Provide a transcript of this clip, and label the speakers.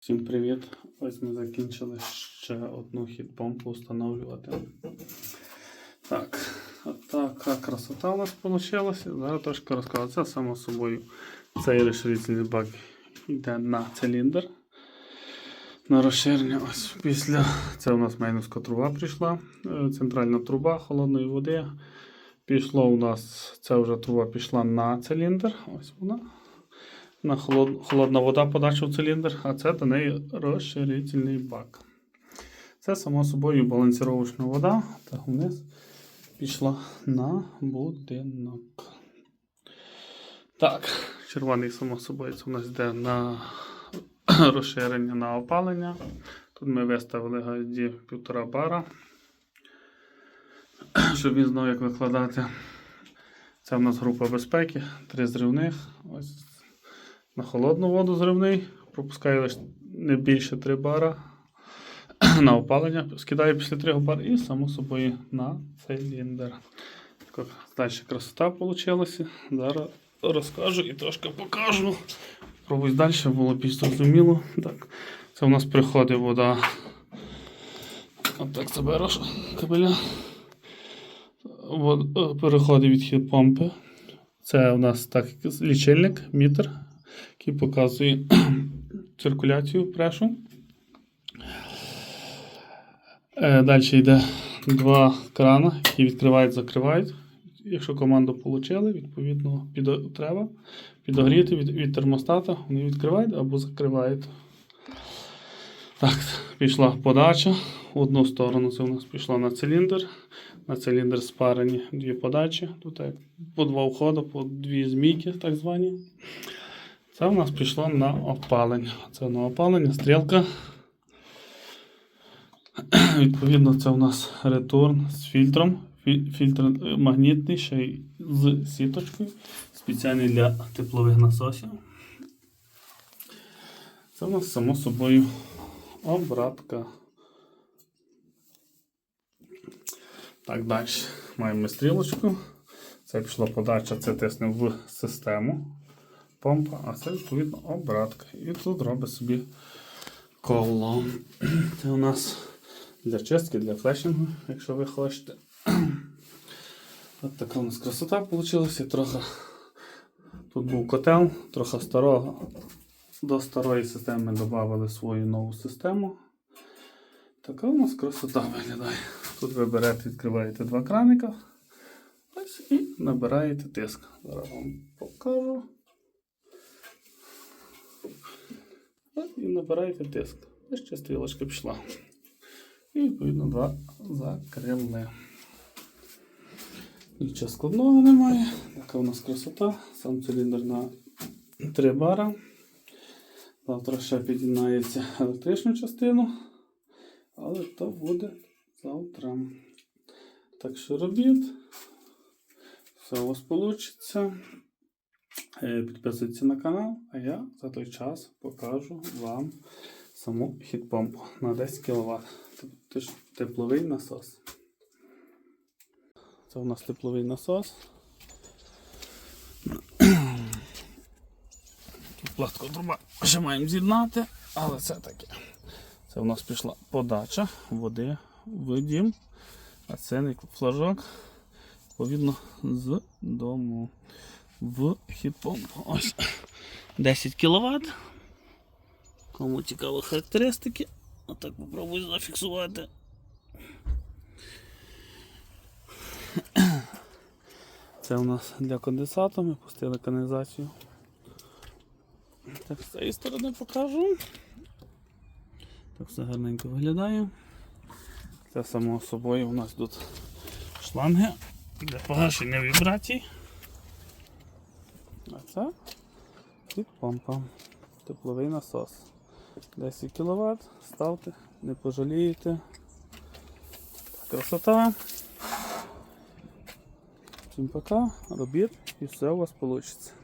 Speaker 1: Всім привіт! Ось ми закінчили ще одну хіт-помпу встановлювати. Так, така красота у нас вийшла. Зараз трошки розкажу. Це само собою цей розширительний бак йде на циліндр. На розширення. Ось після це у нас майнуська труба прийшла. е, Центральна труба холодної води. Пішло у нас, ця вже труба пішла на циліндр. Ось вона на холод, холодна вода подача в циліндр, а це до неї розширительний бак. Це, само собою, балансіровочна вода, та вниз пішла на будинок. Так, червоний, само собою, це у нас йде на розширення на опалення. Тут ми виставили газді 1,5 бара, щоб він знав, як викладати. Це в нас група безпеки, три зривних. Ось на холодну воду зривний, пропускає лише не більше 3 бара на опалення, скидає після 3 бар і само собою на циліндр. Далі красота вийшла. Зараз розкажу і трошки покажу. Пробуй далі, було більш зрозуміло. Так, це у нас приходить вода. Отак забереш кабеля. Вод- е, Переходить від хід помпи. Це у нас так лічильник, мітр, який показує циркуляцію прешу. Е, Далі йде два крана, які відкривають, закривають. Якщо команду отримали, відповідно підо- треба підогріти від, від термостата, вони відкривають або закривають. Так, пішла подача. В одну сторону це у нас пішла на циліндр. На циліндр спарені дві подачі. Тут по два входи, по дві змійки, так звані. Це у нас пішло на опалення. Це на опалення, стрілка. Відповідно, це у нас ретурн з фільтром. Фільтр магнітний, ще й з сіточкою. Спеціальний для теплових насосів. Це у нас само собою обратка. Так, далі маємо стрілочку. Це пішла подача, це тисне в систему помпа, а це відповідно обратка. І тут робить собі коло. Це у нас для чистки, для флешингу, якщо ви хочете. От така у нас красота вийшла. Трохи тут був котел, трохи старого. До старої системи ми додали свою нову систему. Така у нас красота виглядає. Тут ви берете, відкриваєте два краника. Ось і набираєте тиск. Зараз вам покажу. І набираєте тиск. Ще стрілочка пішла. І відповідно два закрили. Нічого складного немає. Така у нас красота. Сам циліндр на 3 бара. Завтра ще під'єднається електричну частину. Але то буде завтра. Так що робіть. Все у вас вийде. Підписуйтесь на канал, а я за той час покажу вам саму хіт-помпу на 10 кВт. Тобто тепловий насос. Це у нас тепловий насос. Тут пластику труба ще маємо з'єднати, але це таке. Це у нас пішла подача води в дім, а це не флажок, відповідно, з дому в хіт-помпу. Ось 10 кВт. Кому цікаво характеристики, отак попробую зафіксувати. Це у нас для конденсату, ми пустили каналізацію. Так, з цієї сторони покажу. Так все гарненько виглядає. Це само собою у нас тут шланги для погашення вібрацій. Це і помпа. Тепловий насос. 10 кВт. Ставте, не пожалієте. Красота. Всім пока, робіть і все у вас вийде.